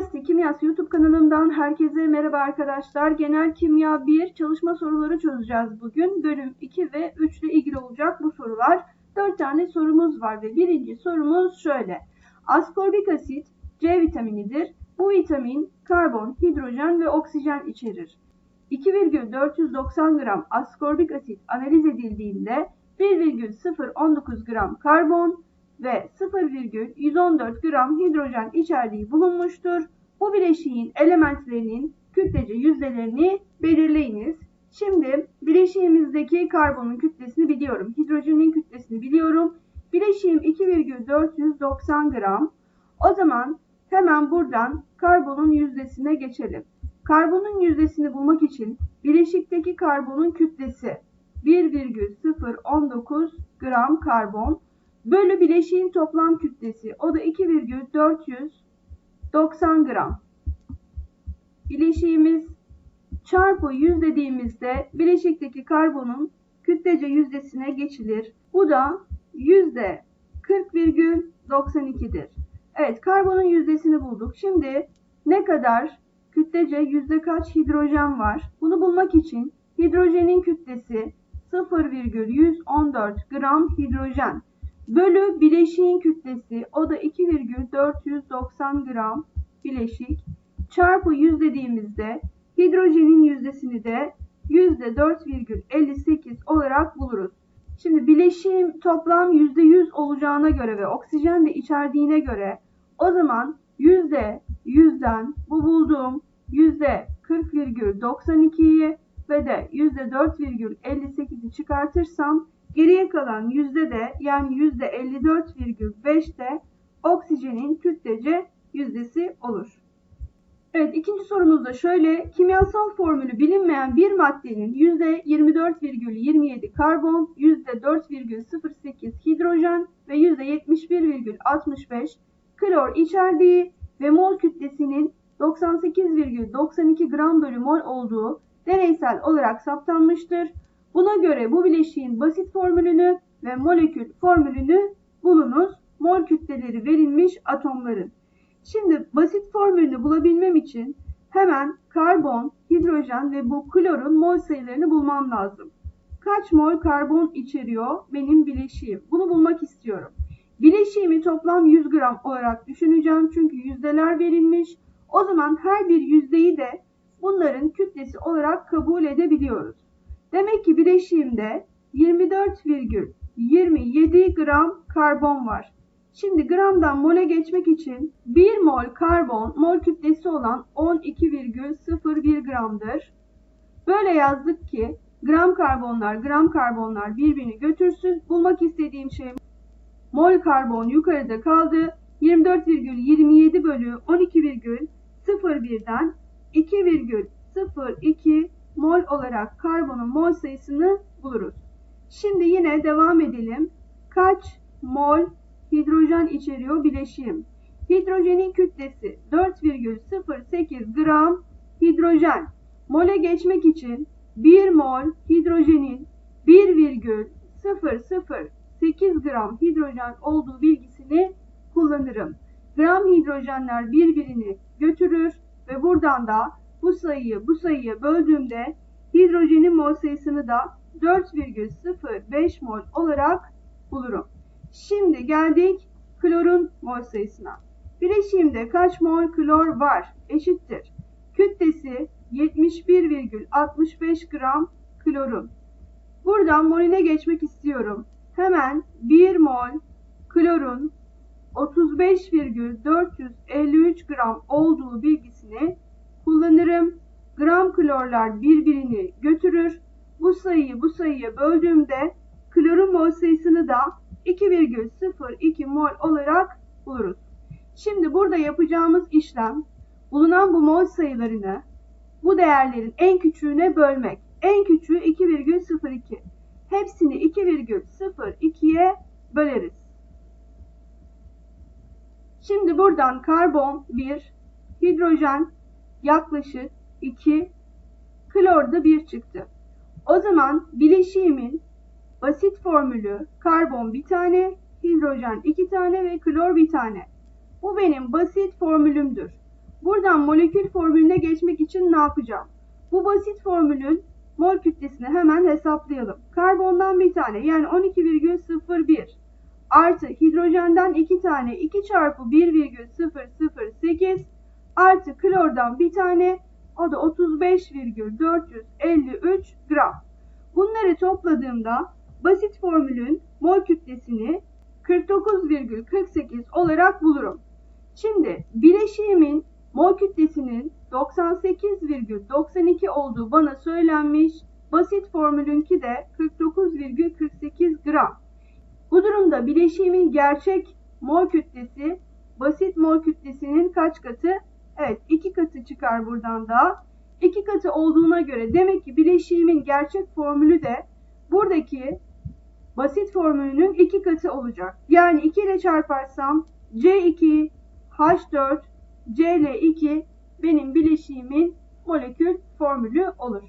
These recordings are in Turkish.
Üniversite Kimyası YouTube kanalımdan herkese merhaba arkadaşlar. Genel Kimya 1 çalışma soruları çözeceğiz bugün. Bölüm 2 ve 3 ile ilgili olacak bu sorular. 4 tane sorumuz var ve birinci sorumuz şöyle. Askorбik asit C vitaminidir. Bu vitamin karbon, hidrojen ve oksijen içerir. 2,490 gram askorбik asit analiz edildiğinde 1,019 gram karbon, ve 0,114 gram hidrojen içerdiği bulunmuştur. Bu bileşiğin elementlerinin kütlece yüzdelerini belirleyiniz. Şimdi bileşiğimizdeki karbonun kütlesini biliyorum. Hidrojenin kütlesini biliyorum. Bileşiğim 2,490 gram. O zaman hemen buradan karbonun yüzdesine geçelim. Karbonun yüzdesini bulmak için bileşikteki karbonun kütlesi 1,019 gram karbon bölü bileşiğin toplam kütlesi. O da 2,490 gram. Bileşiğimiz çarpı 100 dediğimizde bileşikteki karbonun kütlece yüzdesine geçilir. Bu da yüzde 40,92'dir. Evet karbonun yüzdesini bulduk. Şimdi ne kadar kütlece yüzde kaç hidrojen var? Bunu bulmak için hidrojenin kütlesi 0,114 gram hidrojen bölü bileşiğin kütlesi o da 2,490 gram bileşik çarpı 100 dediğimizde hidrojenin yüzdesini de %4,58 olarak buluruz. Şimdi bileşiğim toplam %100 olacağına göre ve oksijen de içerdiğine göre o zaman %100'den bu bulduğum %40,92'yi ve de %4,58'i çıkartırsam Geriye kalan yüzde de yani yüzde 54,5 de oksijenin kütlece yüzdesi olur. Evet ikinci sorumuz da şöyle. Kimyasal formülü bilinmeyen bir maddenin %24,27 karbon, %4,08 hidrojen ve %71,65 klor içerdiği ve mol kütlesinin 98,92 gram bölü mol olduğu deneysel olarak saptanmıştır. Buna göre bu bileşiğin basit formülünü ve molekül formülünü bulunuz. Mol kütleleri verilmiş atomların. Şimdi basit formülünü bulabilmem için hemen karbon, hidrojen ve bu klorun mol sayılarını bulmam lazım. Kaç mol karbon içeriyor benim bileşiğim? Bunu bulmak istiyorum. Bileşiğimi toplam 100 gram olarak düşüneceğim çünkü yüzdeler verilmiş. O zaman her bir yüzdeyi de bunların kütlesi olarak kabul edebiliyoruz. Demek ki bileşiğimde 24,27 gram karbon var. Şimdi gramdan mole geçmek için 1 mol karbon mol kütlesi olan 12,01 gramdır. Böyle yazdık ki gram karbonlar gram karbonlar birbirini götürsün. Bulmak istediğim şey mol karbon yukarıda kaldı. 24,27 bölü 12,01'den 2,02 mol olarak karbonun mol sayısını buluruz. Şimdi yine devam edelim. Kaç mol hidrojen içeriyor bileşiğim? Hidrojenin kütlesi 4,08 gram hidrojen. Mole geçmek için 1 mol hidrojenin 1,008 gram hidrojen olduğu bilgisini kullanırım. Gram hidrojenler birbirini götürür ve buradan da bu sayıyı bu sayıya böldüğümde hidrojenin mol sayısını da 4,05 mol olarak bulurum. Şimdi geldik klorun mol sayısına. Bileşiğimde kaç mol klor var? Eşittir. Kütlesi 71,65 gram klorun. Buradan moline geçmek istiyorum. Hemen 1 mol klorun 35,453 gram olduğu bilgisini kullanırım. Gram klorlar birbirini götürür. Bu sayıyı bu sayıya böldüğümde klorun mol sayısını da 2,02 mol olarak buluruz. Şimdi burada yapacağımız işlem bulunan bu mol sayılarını bu değerlerin en küçüğüne bölmek. En küçüğü 2,02. Hepsini 2,02'ye böleriz. Şimdi buradan karbon 1, hidrojen yaklaşık 2, klor da 1 çıktı. O zaman bileşiğimin basit formülü karbon bir tane, hidrojen iki tane ve klor bir tane. Bu benim basit formülümdür. Buradan molekül formülüne geçmek için ne yapacağım? Bu basit formülün mol kütlesini hemen hesaplayalım. Karbondan bir tane yani 12,01 artı hidrojenden 2 tane 2 çarpı 1,008 artı klordan bir tane o da 35,453 gram. Bunları topladığımda basit formülün mol kütlesini 49,48 olarak bulurum. Şimdi bileşiğimin mol kütlesinin 98,92 olduğu bana söylenmiş. Basit formülünki de 49,48 gram. Bu durumda bileşiğimin gerçek mol kütlesi basit mol kütlesinin kaç katı? Evet iki katı çıkar buradan da. İki katı olduğuna göre demek ki bileşiğimin gerçek formülü de buradaki basit formülünün iki katı olacak. Yani 2 ile çarparsam C2 H4 Cl2 benim bileşiğimin molekül formülü olur.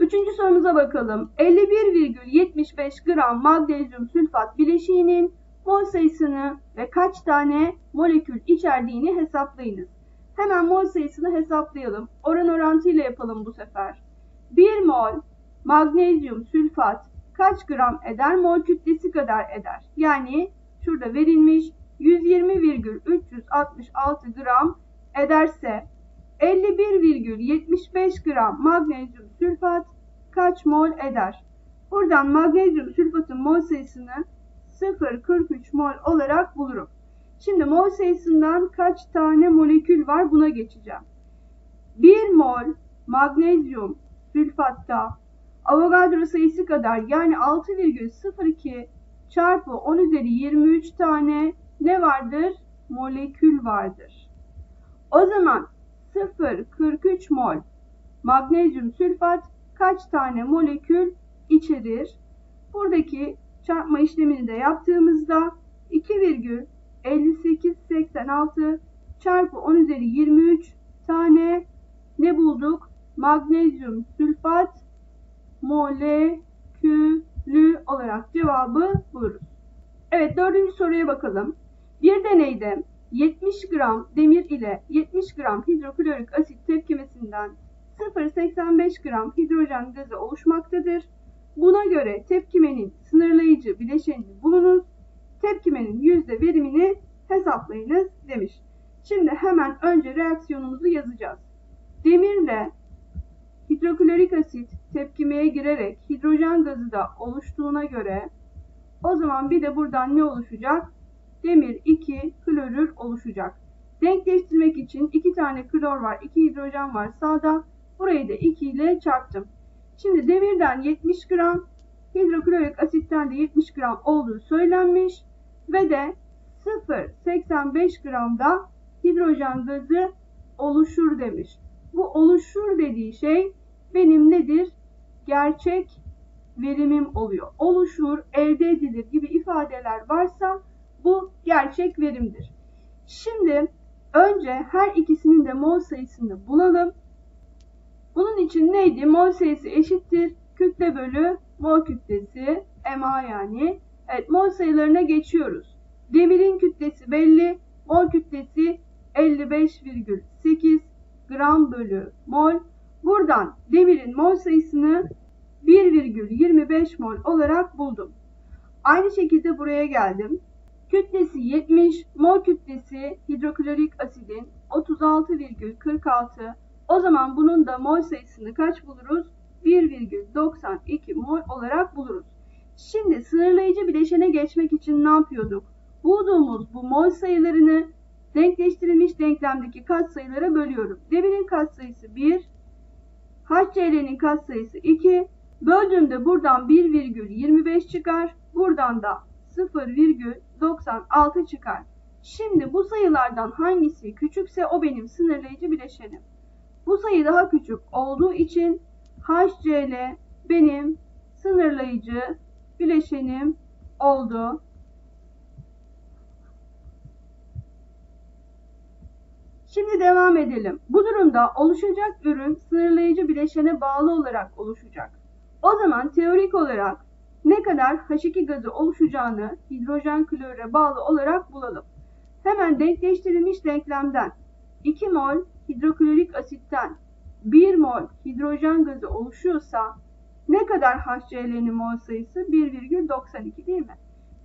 Üçüncü sorumuza bakalım. 51,75 gram magnezyum sülfat bileşiğinin mol sayısını ve kaç tane molekül içerdiğini hesaplayınız. Hemen mol sayısını hesaplayalım. Oran orantıyla yapalım bu sefer. 1 mol magnezyum sülfat kaç gram eder? Mol kütlesi kadar eder. Yani şurada verilmiş 120,366 gram ederse 51,75 gram magnezyum sülfat kaç mol eder? Buradan magnezyum sülfatın mol sayısını 0,43 mol olarak bulurum. Şimdi mol sayısından kaç tane molekül var buna geçeceğim. 1 mol magnezyum sülfatta Avogadro sayısı kadar yani 6,02 çarpı 10 üzeri 23 tane ne vardır? Molekül vardır. O zaman 0,43 mol magnezyum sülfat kaç tane molekül içerir? Buradaki çarpma işlemini de yaptığımızda 2,5886 çarpı 10 üzeri 23 tane ne bulduk? Magnezyum sülfat molekülü olarak cevabı buluruz. Evet dördüncü soruya bakalım. Bir deneyde 70 gram demir ile 70 gram hidroklorik asit tepkimesinden 0,85 gram hidrojen gazı oluşmaktadır. Buna göre tepkimenin sınırlayıcı bileşenini bulunuz. Tepkimenin yüzde verimini hesaplayınız demiş. Şimdi hemen önce reaksiyonumuzu yazacağız. Demirle hidroklorik asit tepkimeye girerek hidrojen gazı da oluştuğuna göre o zaman bir de buradan ne oluşacak? Demir 2 klorür oluşacak. Denkleştirmek için 2 tane klor var, 2 hidrojen var sağda. Burayı da 2 ile çarptım. Şimdi demirden 70 gram, hidroklorik asitten de 70 gram olduğu söylenmiş ve de 0,85 gramda hidrojen gazı oluşur demiş. Bu oluşur dediği şey benim nedir? Gerçek verimim oluyor. Oluşur, elde edilir gibi ifadeler varsa bu gerçek verimdir. Şimdi önce her ikisinin de mol sayısını bulalım. Bunun için neydi? Mol sayısı eşittir. Kütle bölü mol kütlesi. MA yani. Evet mol sayılarına geçiyoruz. Demirin kütlesi belli. Mol kütlesi 55,8 gram bölü mol. Buradan demirin mol sayısını 1,25 mol olarak buldum. Aynı şekilde buraya geldim. Kütlesi 70, mol kütlesi hidroklorik asidin 36,46. O zaman bunun da mol sayısını kaç buluruz? 1,92 mol olarak buluruz. Şimdi sınırlayıcı bileşene geçmek için ne yapıyorduk? Bulduğumuz bu mol sayılarını denkleştirilmiş denklemdeki katsayılara bölüyorum. Demirin katsayısı 1, HCl'nin katsayısı 2. Böldüğümde buradan 1,25 çıkar. Buradan da 0,96 çıkar. Şimdi bu sayılardan hangisi küçükse o benim sınırlayıcı bileşenim. Bu sayı daha küçük olduğu için HCl benim sınırlayıcı bileşenim oldu. Şimdi devam edelim. Bu durumda oluşacak ürün sınırlayıcı bileşene bağlı olarak oluşacak. O zaman teorik olarak ne kadar H2 gazı oluşacağını hidrojen klorüre bağlı olarak bulalım. Hemen denkleştirilmiş denklemden 2 mol hidroklorik asitten 1 mol hidrojen gazı oluşuyorsa ne kadar HCl'nin mol sayısı? 1,92 değil mi?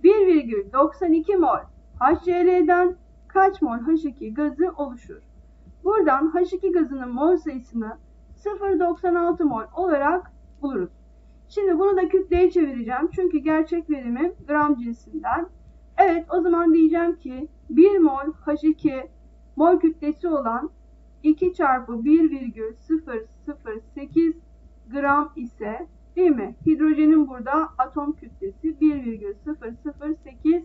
1,92 mol HCl'den kaç mol H2 gazı oluşur? Buradan H2 gazının mol sayısını 0,96 mol olarak buluruz. Şimdi bunu da kütleye çevireceğim. Çünkü gerçek verimim gram cinsinden. Evet o zaman diyeceğim ki 1 mol H2 mol kütlesi olan 2 çarpı 1,008 gram ise değil mi? Hidrojenin burada atom kütlesi 1,008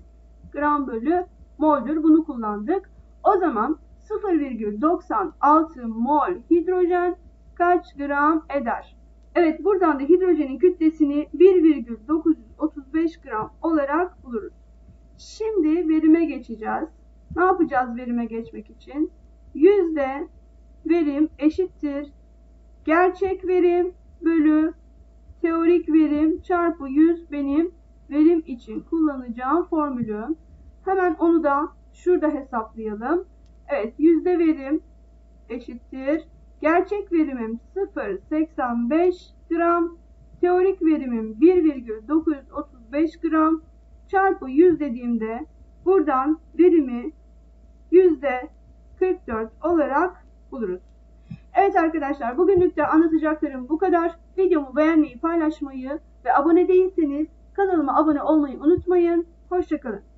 gram bölü mol'dür. Bunu kullandık. O zaman 0,96 mol hidrojen kaç gram eder? Evet buradan da hidrojenin kütlesini 1,935 gram olarak buluruz. Şimdi verime geçeceğiz. Ne yapacağız verime geçmek için? Yüzde verim eşittir. Gerçek verim bölü teorik verim çarpı 100 benim verim için kullanacağım formülüm. Hemen onu da şurada hesaplayalım. Evet yüzde verim eşittir. Gerçek verimim 0.85 gram. Teorik verimim 1,935 gram çarpı 100 dediğimde buradan verimi yüzde 44 olarak buluruz. Evet arkadaşlar bugünlük de anlatacaklarım bu kadar. Videomu beğenmeyi, paylaşmayı ve abone değilseniz kanalıma abone olmayı unutmayın. Hoşçakalın.